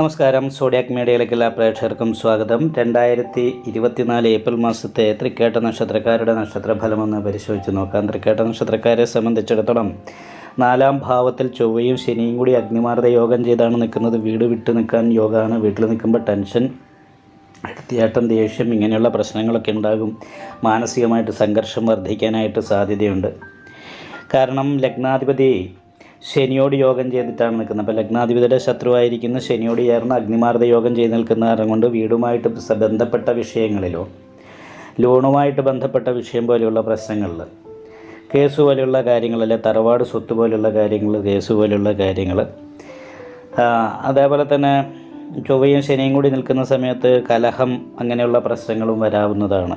നമസ്കാരം. സോഡിയാക് മീഡിയയിലേക്ക് എല്ലാ പ്രേക്ഷകർക്കും സ്വാഗതം. രണ്ടായിരത്തി ഇരുപത്തിനാല് ഏപ്രിൽ മാസത്തെ തൃക്കേട്ട നക്ഷത്രക്കാരുടെ നക്ഷത്രഫലമൊന്ന് പരിശോധിച്ച് നോക്കാം. തൃക്കേട്ട നക്ഷത്രക്കാരെ സംബന്ധിച്ചിടത്തോളം നാലാം ഭാവത്തിൽ ചൊവ്വയും ശനിയും കൂടി അഗ്നിമാർദ്ദ യോഗം ചെയ്താണ് നിൽക്കുന്നത്. വീട് വിട്ട് നിൽക്കാൻ യോഗമാണ് വീട്ടിൽ നിൽക്കുമ്പോൾ ടെൻഷൻ അടുത്തിയാട്ടം ദേഷ്യം ഇങ്ങനെയുള്ള പ്രശ്നങ്ങളൊക്കെ ഉണ്ടാകും. മാനസികമായിട്ട് സംഘർഷം വർദ്ധിക്കാനായിട്ട് സാധ്യതയുണ്ട്. കാരണം ലഗ്നാധിപതി ശനിയോട് യോഗം ചെയ്തിട്ടാണ് നിൽക്കുന്നത്. അപ്പോൾ ലഗ്നാധിപതിയുടെ ശത്രുവായിരിക്കുന്ന ശനിയോട് ചേർന്ന് അഗ്നിമാർദ്ദ യോഗം ചെയ്ത് നിൽക്കുന്ന കാരണം കൊണ്ട് വീടുമായിട്ട് ബന്ധപ്പെട്ട വിഷയങ്ങളിലോ ലോണുമായിട്ട് ബന്ധപ്പെട്ട വിഷയം പോലെയുള്ള പ്രശ്നങ്ങളിൽ കേസ് പോലെയുള്ള കാര്യങ്ങൾ അല്ലെ തറവാട് സ്വത്ത് പോലെയുള്ള കാര്യങ്ങൾ കേസ് പോലെയുള്ള കാര്യങ്ങൾ അതേപോലെ തന്നെ ചൊവ്വയും ശനിയും കൂടി നിൽക്കുന്ന സമയത്ത് കലഹം അങ്ങനെയുള്ള പ്രശ്നങ്ങളും വരാവുന്നതാണ്.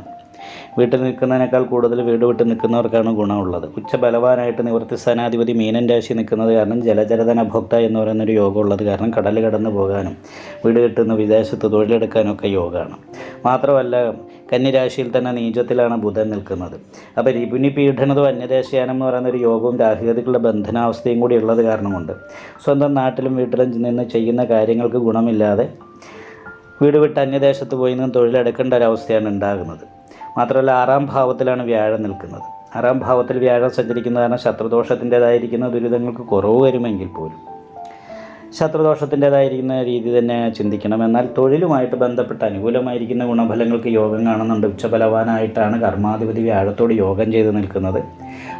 വീട്ടിൽ നിൽക്കുന്നതിനേക്കാൾ കൂടുതൽ വീട് വിട്ട് നിൽക്കുന്നവർക്കാണ് ഗുണമുള്ളത്. ഉച്ച ബലവാനായിട്ട് നിവൃത്തി സ്ഥാനാധിപതി മീനൻ രാശി നിൽക്കുന്നത് കാരണം ജലചരധന ഭോക്ത എന്ന് പറയുന്നൊരു യോഗം ഉള്ളത് കാരണം കടൽ കടന്നു പോകാനും വീട് കിട്ടുന്ന വിദേശത്ത് തൊഴിലെടുക്കാനൊക്കെ യോഗമാണ്. മാത്രമല്ല കന്നിരാശിയിൽ തന്നെ നീചത്തിലാണ് ബുധൻ നിൽക്കുന്നത്. അപ്പോൾ രിപുനി പീഡനതും അന്യദേശയാനം എന്ന് പറയുന്ന ഒരു യോഗവും രാഹികതകളുടെ ബന്ധനാവസ്ഥയും കൂടി ഉള്ളത് കാരണമുണ്ട്. സ്വന്തം നാട്ടിലും വീട്ടിലും നിന്ന് ചെയ്യുന്ന കാര്യങ്ങൾക്ക് ഗുണമില്ലാതെ വീട് വിട്ട് അന്യദേശത്ത് പോയി നിന്ന് തൊഴിലെടുക്കേണ്ട ഒരവസ്ഥയാണ് ഉണ്ടാകുന്നത്. മാത്രമല്ല ആറാം ഭാവത്തിലാണ് വ്യാഴം നിൽക്കുന്നത്. ആറാം ഭാവത്തിൽ വ്യാഴം സഞ്ചരിക്കുന്ന കാരണം ശത്രുദോഷത്തിന്റെതായിരിക്കുന്ന ദുരിതങ്ങൾക്ക് കുറവ് വരുമെങ്കിൽ പോലും. ശത്രുദോഷത്തിന്റെതായിരിക്കുന്ന രീതി തന്നെ ചിന്തിക്കണം. എന്നാൽ തൊഴിലുമായിട്ട് ബന്ധപ്പെട്ട് അനുകൂലമായിരിക്കുന്ന ഗുണഫലങ്ങൾക്ക് യോഗം കാണുന്നുണ്ട്. ഉച്ചബലവാനായിട്ടാണ് കർമാധിപതി വ്യാഴത്തോട് യോഗം ചെയ്ത് നിൽക്കുന്നത്.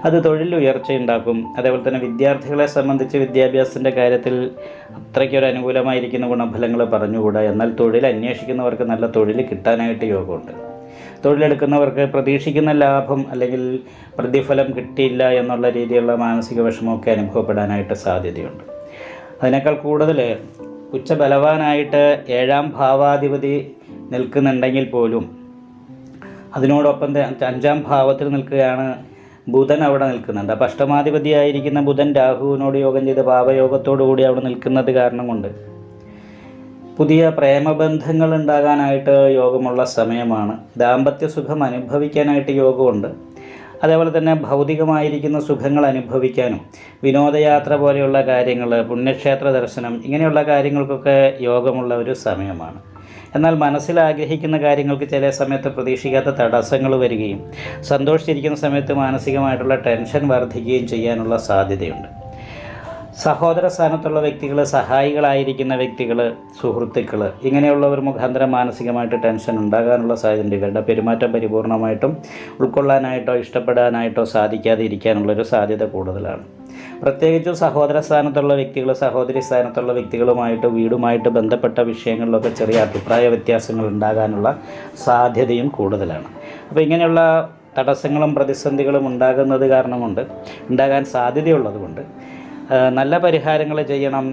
അത് തൊഴിൽ ഉയർച്ചയുണ്ടാക്കും അതേപോലെ തന്നെ വിദ്യാർത്ഥികളെ സംബന്ധിച്ച് വിദ്യാഭ്യാസത്തിന്റെ കാര്യത്തിൽ അത്രയ്ക്കൊരു അനുകൂലമായിരിക്കുന്ന ഗുണഫലങ്ങൾ പറഞ്ഞുകൂടാ. എന്നാൽ തൊഴിൽ അന്വേഷിക്കുന്നവർക്ക് നല്ല തൊഴിൽ കിട്ടാനായിട്ട് യോഗമുണ്ട്. തൊഴിലെടുക്കുന്നവർക്ക് പ്രതീക്ഷിക്കുന്ന ലാഭം അല്ലെങ്കിൽ പ്രതിഫലം കിട്ടിയില്ല എന്നുള്ള രീതിയിലുള്ള മാനസിക വിഷമമൊക്കെ അനുഭവപ്പെടാനായിട്ട് സാധ്യതയുണ്ട്. അതിനേക്കാൾ കൂടുതൽ ഉച്ചബലവാനായിട്ട് ഏഴാം ഭാവാധിപതി നിൽക്കുന്നുണ്ടെങ്കിൽ പോലും അതിനോടൊപ്പം അഞ്ചാം ഭാവത്തിൽ നിൽക്കുകയാണ് ബുധൻ അവിടെ നിൽക്കുന്നുണ്ട്. അപ്പോൾ അഷ്ടമാധിപതിയായിരിക്കുന്ന ബുധൻ രാഹുവിനോട് യോഗം ചെയ്ത് ഭാവയോഗത്തോടു കൂടി അവിടെ നിൽക്കുന്നത് കാരണം കൊണ്ട് പുതിയ പ്രേമബന്ധങ്ങൾ ഉണ്ടാകാനായിട്ട് യോഗമുള്ള സമയമാണ്. ദാമ്പത്യ സുഖം അനുഭവിക്കാനായിട്ട് യോഗമുണ്ട്. അതേപോലെ തന്നെ ഭൗതികമായിരിക്കുന്ന സുഖങ്ങൾ അനുഭവിക്കാനും വിനോദയാത്ര പോലെയുള്ള കാര്യങ്ങൾ പുണ്യക്ഷേത്ര ദർശനം ഇങ്ങനെയുള്ള കാര്യങ്ങൾക്കൊക്കെ യോഗമുള്ള ഒരു സമയമാണ്. എന്നാൽ മനസ്സിൽ ആഗ്രഹിക്കുന്ന കാര്യങ്ങൾക്ക് ചില സമയത്ത് പ്രതീക്ഷിക്കാത്ത തടസ്സങ്ങൾ വരികയും സന്തോഷിച്ചിരിക്കുന്ന സമയത്ത് മാനസികമായിട്ടുള്ള ടെൻഷൻ വർദ്ധിക്കുകയും ചെയ്യാനുള്ള സാധ്യതയുണ്ട്. സഹോദര സ്ഥാനത്തുള്ള വ്യക്തികൾ സഹായികളായിരിക്കുന്ന വ്യക്തികൾ സുഹൃത്തുക്കൾ ഇങ്ങനെയുള്ളവർ മുഖാന്തരം മാനസികമായിട്ട് ടെൻഷൻ ഉണ്ടാകാനുള്ള സാധ്യതയുണ്ട് ഇവരുടെ പെരുമാറ്റം പരിപൂർണമായിട്ടും ഉൾക്കൊള്ളാനായിട്ടോ ഇഷ്ടപ്പെടാനായിട്ടോ സാധിക്കാതെ ഇരിക്കാനുള്ളൊരു സാധ്യത കൂടുതലാണ്. പ്രത്യേകിച്ചും സഹോദര സ്ഥാനത്തുള്ള വ്യക്തികൾ സഹോദരി സ്ഥാനത്തുള്ള വ്യക്തികളുമായിട്ട് വീടുമായിട്ട് ബന്ധപ്പെട്ട വിഷയങ്ങളിലൊക്കെ ചെറിയ അഭിപ്രായ വ്യത്യാസങ്ങൾ ഉണ്ടാകാനുള്ള സാധ്യതയും കൂടുതലാണ്. അപ്പോൾ ഇങ്ങനെയുള്ള തടസ്സങ്ങളും പ്രതിസന്ധികളും ഉണ്ടാകുന്നത് കാരണം കൊണ്ട് ഉണ്ടാകാൻ സാധ്യതയുള്ളത് കൊണ്ട് ആ, നല്ല പരിഹാരങ്ങൾ ചെയ്യണം.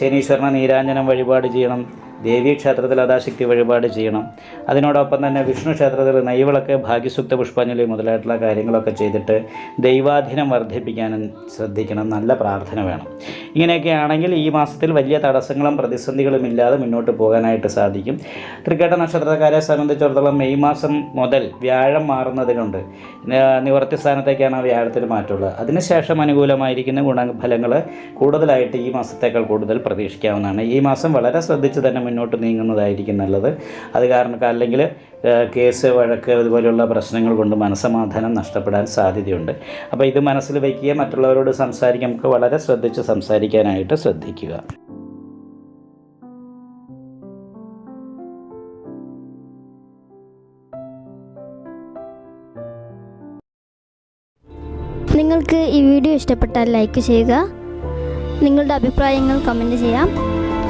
ശനീശ്വരനെ നീരാഞ്ജനം വഴിപാട് ചെയ്യണം. ദേവീ ക്ഷേത്രത്തിൽ അതാശക്തി വഴിപാട് ചെയ്യണം. അതിനോടൊപ്പം തന്നെ വിഷ്ണു ക്ഷേത്രത്തിൽ നെയ്വിളക്ക് ഭാഗ്യസുക്ത പുഷ്പാഞ്ജലി മുതലായിട്ടുള്ള കാര്യങ്ങളൊക്കെ ചെയ്തിട്ട് ദൈവാധീനം വർദ്ധിപ്പിക്കാനും ശ്രദ്ധിക്കണം. നല്ല പ്രാർത്ഥന വേണം. ഇങ്ങനെയൊക്കെ ആണെങ്കിൽ ഈ മാസത്തിൽ വലിയ തടസ്സങ്ങളും പ്രതിസന്ധികളും ഇല്ലാതെ മുന്നോട്ട് പോകാനായിട്ട് സാധിക്കും. തൃക്കേട്ട നക്ഷത്രക്കാരെ സംബന്ധിച്ചിടത്തോളം മെയ് മാസം മുതൽ വ്യാഴം മാറുന്നതിനുണ്ട്. നിവർത്തി സ്ഥാനത്തേക്കാണ് ആ വ്യാഴത്തിന് മാറ്റമുള്ളത് അതിനുശേഷം അനുകൂലമായിരിക്കുന്ന ഗുണഫലങ്ങൾ കൂടുതലായിട്ട് ഈ മാസത്തേക്കാൾ കൂടുതൽ പ്രതീക്ഷിക്കാവുന്നതാണ്. ഈ മാസം വളരെ ശ്രദ്ധിച്ച് തന്നെ മുന്നോട്ട് നീങ്ങുന്നതായിരിക്കും നല്ലത്. അത് കാരണം അല്ലെങ്കിൽ കേസ് വഴക്ക് അതുപോലെയുള്ള പ്രശ്നങ്ങൾ കൊണ്ട് മനസ്സമാധാനം നഷ്ടപ്പെടാൻ സാധ്യതയുണ്ട്. അപ്പോൾ ഇത് മനസ്സിൽ വയ്ക്കുക മറ്റുള്ളവരോട് സംസാരിക്കാൻ നമുക്ക് വളരെ ശ്രദ്ധിച്ച് സംസാരിക്കാനായിട്ട് ശ്രദ്ധിക്കുക. നിങ്ങൾക്ക് ഈ വീഡിയോ ഇഷ്ടപ്പെട്ടാൽ ലൈക്ക് ചെയ്യുക. നിങ്ങളുടെ അഭിപ്രായങ്ങൾ കമന്റ് ചെയ്യാം.